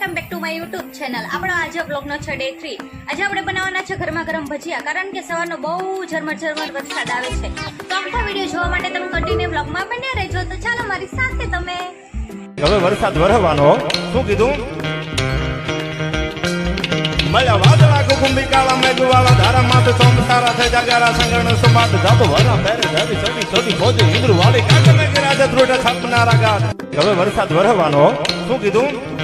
Welcome back to my YouTube channel. આપણો આજે બ્લોગનો છે ડે થ્રી આજે આપણે બનાવવાના છે ગરમા ગરમ ભજીયા, કારણ કે સવારનો બહુ ઝરમર ઝરમર વરસાદ આવે છે. તો આખો વીડિયો જોવા માટે તમે કન્ટિન્યુ બ્લોગમાં બન્યા રહેજો. તો ચાલો મારી સાથે તમે. હવે વરસાદ વરહવાનો, શું કીધું? મળ્યા વાદળા કુકુંબી, કાળા મેઘવાળા ધારા માથે સોમ તારા થઈ જાગારા સંગણ સુમાત ધાપ વરા પેરે ધરી સડી સડી ભોજે ઇન્દ્રુ વાળી કાકે મેં રાજા ધ્રુડ છાપનારા ગાત. હવે વરસાદ વરહવાનો, શું કીધું?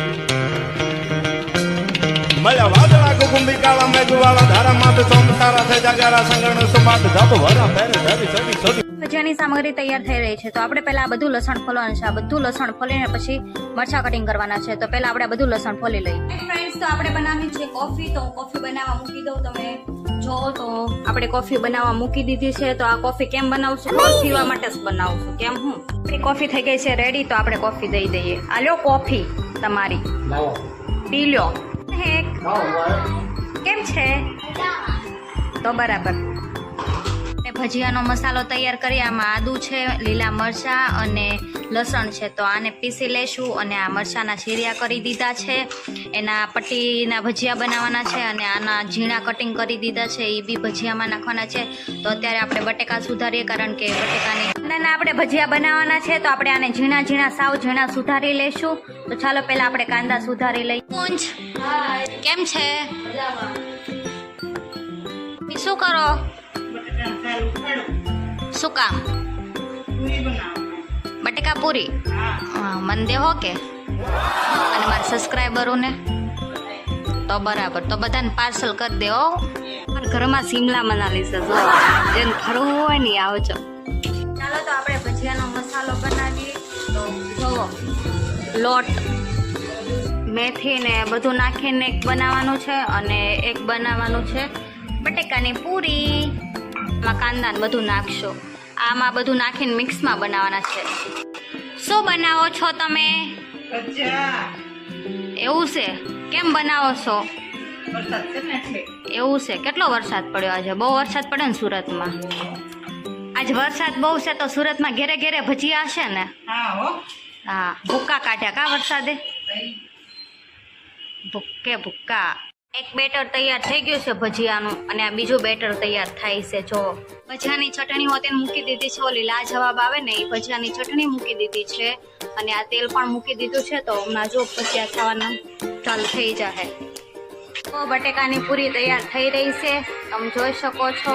મળ્યા વાદળા કુકુંબી કાળા મેઘવાળા ધારા માથે સોમ તારા થઈ જાગારા સંગણ સુમાત ધાપ વરા પેરે ધરી સડી સડી ભજીયાની સામગ્રી તૈયાર થઈ રહી છે. તો આપણે પહેલા આ બધું લસણ ફોલવાનું છે. આ બધું લસણ ફોલીને પછી મરચા કટિંગ કરવાના છે. તો પહેલા આપણે બધું લસણ ફોલી લઈએ. ફ્રેન્ડ્સ તો આપણે બનાવી છે કોફી તો કોફી બનાવવા મૂકી દઉં તમે જો તો આપણે કોફી બનાવવા મૂકી દીધી છે. તો આ કોફી કેમ બનાવશું? પીવા માટે જ બનાવશું કેમ હું? આપણી કોફી થઈ ગઈ છે. રેડી તો આપણે કોફી દઈ દઈએ. આ લ્યો કોફી તમારી. પી લ્યો. હેક. કેમ છે? તો બરાબર. ભજીયાનો મસાલો તૈયાર કરી, આમાં આદુ છે, લીલા મરચાં અને લસણ છે તો આને પીસી લેશું અને આ મરચાંના શીરિયા કરી દીધા છે. એના પટ્ટીના ભજીયા બનાવવાના છે અને આના ઝીણા કટિંગ કરી દીધા છે. એ બી ભજીયામાં નાખવાના છે. તો અત્યારે આપણે બટેકા સુધારીએ કારણ કે બટેકાની અને આપણે ભજીયા બનાવવાના છે તો આપણે આને ઝીણા ઝીણા સાવ ઝીણા સુધારી લેશું. તો ચાલો પહેલા આપણે કાંદા સુધારી લઈએ. પૂંજ કેમ છે? શું કરો? શું કામ? બટેકા પૂરી મન દેહો કે. અને મારા સબસ્ક્રાઈબરોને તો બરાબર, તો બધાને પાર્સલ કરી દે, હો. મારા ઘરમાં શિમલા મનાલી છે, જો. જેને ફરવું હોય ને આવજો. ચાલો, તો આપણે ભજીયાનો મસાલો બનાવીએ. તો જોવો લોટ, મેથી ને બધું નાખીને એક બનાવવાનું છે અને એક બનાવવાનું છે બટેકાની પૂરી. કાંદા ને બધું નાખશો. આમાં બધું નાખીને મિક્સમાં બનાવવાના છે. શું બનાવો છો તમે? એવું છે? કેમ બનાવો છો? એવું છે. કેટલો વરસાદ પડ્યો આજે? બહુ વરસાદ પડ્યો ને સુરતમાં? આજ વરસાદ બહુ છે તો સુરતમાં ઘેરે ઘેરે ભજીયા હશે ને? હા ભૂક્કા કાઢ્યા કા વરસાદે? ભૂક્કે ભૂક્કા. એક બેટર તૈયાર થઈ ગયું છે ભજીયાનું અને આ બીજું બેટર તૈયાર થાય છે. જો ભજીયાની ચટણી હોતે મૂકી દીધી છે, ઓલી લા જવાબ આવે ને, એ ભજીયાની ચટણી મૂકી દીધી છે અને આ તેલ પણ મૂકી દીધું છે, તો હમણાં જો ભજીયા ખાવાના ચાલુ થઈ જશે તો બટેકાની પૂરી તૈયાર થઈ રહી છે. તમે જોઈ શકો છો.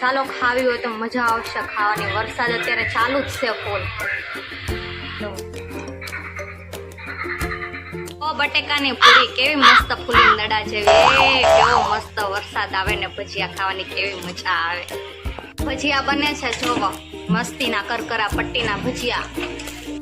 ચાલો ખાવી હોય તો મજા આવશે ખાવાની. વરસાદ અત્યારે ચાલુ જ છે ફૂલ. બટેકાની પૂરી કેવી મસ્ત ફૂલી નડા જેવી. કેવો મસ્ત વરસાદ આવે ને ભજીયા ખાવાની કેવી મજા આવે. ભજીયા બને છે, જોવો. મસ્તીના કરકરા પટ્ટીના ભજીયા.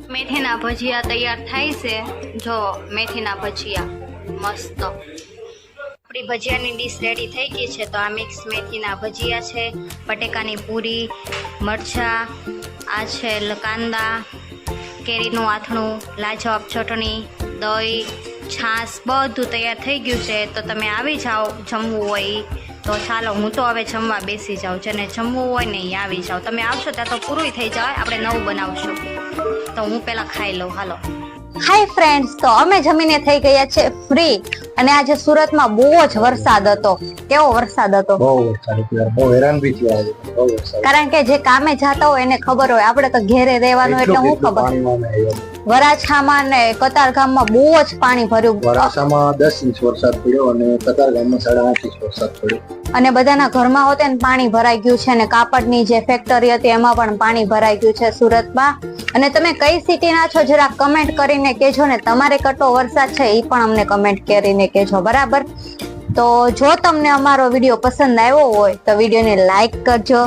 મેથીના ભજીયા તૈયાર થાય છે. જો મેથીના ભજીયા. મસ્ત. આપણી ભજીયાની ડીશ રેડી થઈ ગઈ છે, તો આ મિક્સ મેથીના ભજીયા છે, બટેકાની પૂરી, મરચાં, આ છે કાંદા કેરીનું આથણું લાજવાબ ચટણી દહીં છાશ બધું તૈયાર થઈ ગયું છે. તો તમે આવી જાઓ જમવું હોય તો ચાલો હું તો હવે જમવા બેસી જાઉં જેને જમવું હોય ને એ આવી જાઓ તમે આવશો ત્યાં તો પૂરું થઈ જાય આપણે નવું બનાવશું. તો હું પહેલાં ખાઈ લઉં હાલો. હાય ફ્રેન્ડ્સ તો અમે જમીને થઈ ગયા છે ફ્રી અને આજે સુરતમાં બહુ જ વરસાદ હતો. કેવો વરસાદ હતો? બહુ વરસાદ હતો બહુ હેરાન બી થયા આજે બહુ વરસાદ. કારણ કે જે કામે જતા હોય એને ખબર હોય. આપણે તો ઘેરે રહેવાનું એટલે હું ખબર. વરાછામાં ને કતારગામમાં બહુ જ પાણી ભર્યું. વરાછામાં દસ ઇંચ વરસાદ પડ્યો અને કતારગામમાં સાડા આઠ ઇંચ વરસાદ પડ્યો. અને બધાના ઘરમાં હોતે ને પાણી ભરાઈ ગયું છે અને કાપડની જે ફેક્ટરી હતી એમાં પણ પાણી ભરાઈ ગયું છે સુરતમાં. અને તમે કઈ સિટીના છો જરા કમેન્ટ કરીને કહેજો ને તમારે કટો વરસાદ છે એ પણ અમને કમેન્ટ કરીને કહેજો બરાબર? તો જો તમને અમારો વીડિયો પસંદ આવ્યો હોય તો વિડીયોને લાઈક કરજો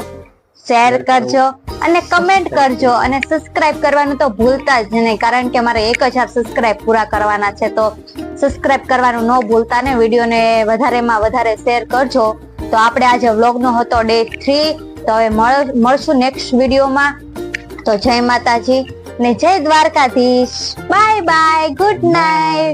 શેર કરજો અને કમેન્ટ કરજો અને સબસ્ક્રાઇબ કરવાનું તો ભૂલતા જ નહીં, કારણ કે અમારે એક હજાર સબસ્ક્રાઇબ પૂરા કરવાના છે, તો સબસ્ક્રાઇબ કરવાનું ન ભૂલતા ને વિડીયોને વધારેમાં વધારે શેર કરજો. તો આપણે આજે વ્લોગનો હતો ડે થ્રી તો હવે મળ- મળશું નેક્સ્ટ વિડીયોમાં. તો જય માતાજી ને જય Dwarkadhish. Bye bye good night